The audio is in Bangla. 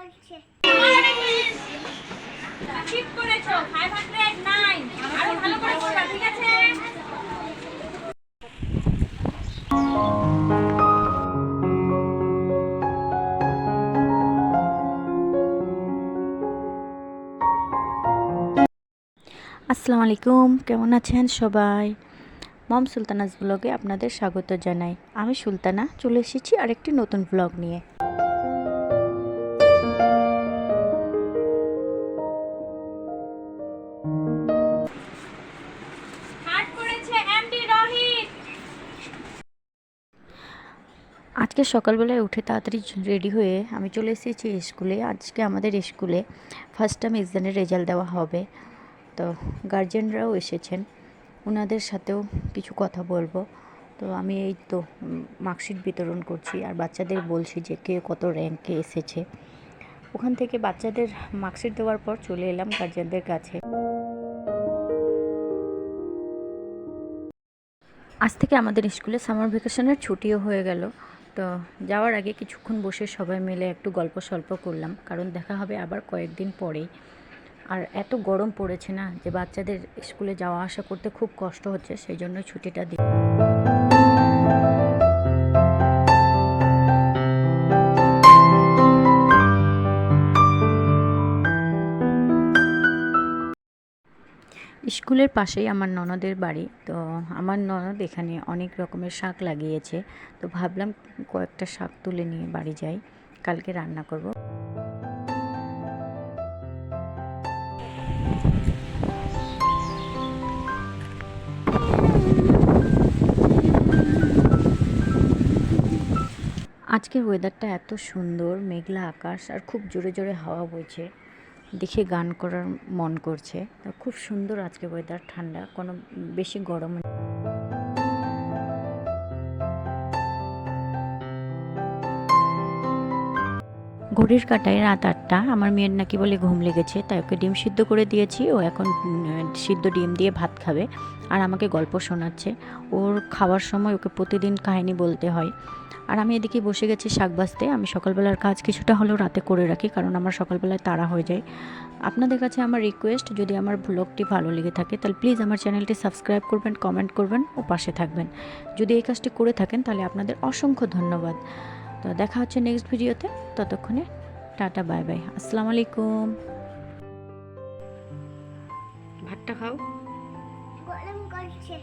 করছে। ঠিক করেছ 509 আরও ভালো করে ঠিক আছে। আসসালামু আলাইকুম, কেমন আছেন সবাই? মম সুলতানাজ ব্লগে আপনাদের স্বাগত জানাই। আমি সুলতানা, চলে এসেছি আরেকটি নতুন ব্লগ নিয়ে। আজকে সকালবেলায় উঠে তাড়াতাড়ি রেডি হয়ে আমি চলে এসেছি স্কুলে। আজকে আমাদের স্কুলে ফার্স্ট টাইম এক্সামের রেজাল্ট দেওয়া হবে। তো গার্জেনরাও এসেছেন। ওনাদের সাথেও কিছু কথা বলব। তো আমি এই তো মার্কশিট বিতরণ করছি আর বাচ্চাদের বলছি যে কে কত র্যাঙ্কে এসেছে। ওখান থেকে বাচ্চাদের মার্কশিট দেওয়ার পর চলে এলাম গার্জেনদের কাছে। আজ থেকে আমাদের স্কুলে সামার ভ্যাকেশনের ছুটিও হয়ে গেল। তো যাওয়ার আগে কিছুক্ষণ বসে সবাই মিলে একটু গল্প সল্প করলাম, কারণ দেখা হবে আবার কয়েকদিন পরেই। আর এত গরম পড়েছে না যে বাচ্চাদের স্কুলে যাওয়া আসা করতে খুব কষ্ট হচ্ছে, সেই জন্য ছুটিটা দিই। স্কুলের পাশেই আমার ননদের বাড়ি। তো আমার ননদ এখানে অনেক রকমের শাক লাগিয়েছে। তো ভাবলাম কয়েকটা শাক তুলে নিয়ে বাড়ি যাই। কালকে রান্না করব। আজকের ওয়েদারটা এত সুন্দর, মেঘলা আকাশ আর খুব জোরে জোরে হাওয়া বইছে। দেখে গান করার মন করছে। খুব সুন্দর আজকে ওয়েদার ঠান্ডা কোনো বেশি গরম ঘড়ির কাটায় রাত আটটা, আমার মেয়ের নাকি বলে ঘুম লেগেছে, তাই ওকে ডিম সিদ্ধ করে দিয়েছি, ও এখন সিদ্ধ ডিম দিয়ে ভাত খাবে আর আমাকে গল্প শোনাচ্ছে। ওর খাওয়ার সময় ওকে প্রতিদিন কাহিনী বলতে হয়। আর আমি এদিকে বসে গেছি শাক বাজতে আমি সকালবেলার কাজ কিছুটা হলেও রাতে করে রাখি, কারণ আমার সকালবেলায় তাড়া হয়ে যায়। আপনাদের কাছে আমার রিকোয়েস্ট যদি আমার ব্লগটি ভালো লেগে থাকে, তাহলে প্লিজ আমার চ্যানেলটি সাবস্ক্রাইব করবেন কমেন্ট করবেন, ও পাশে থাকবেন। যদি এই কাজটি করে থাকেন, তাহলে আপনাদের অসংখ্য ধন্যবাদ। তো দেখা হচ্ছে নেক্সট ভিডিওতে ততক্ষণে টাটা বাই বাই আসসালামু আলাইকুম। ভাতটা খাও। গরম করছে।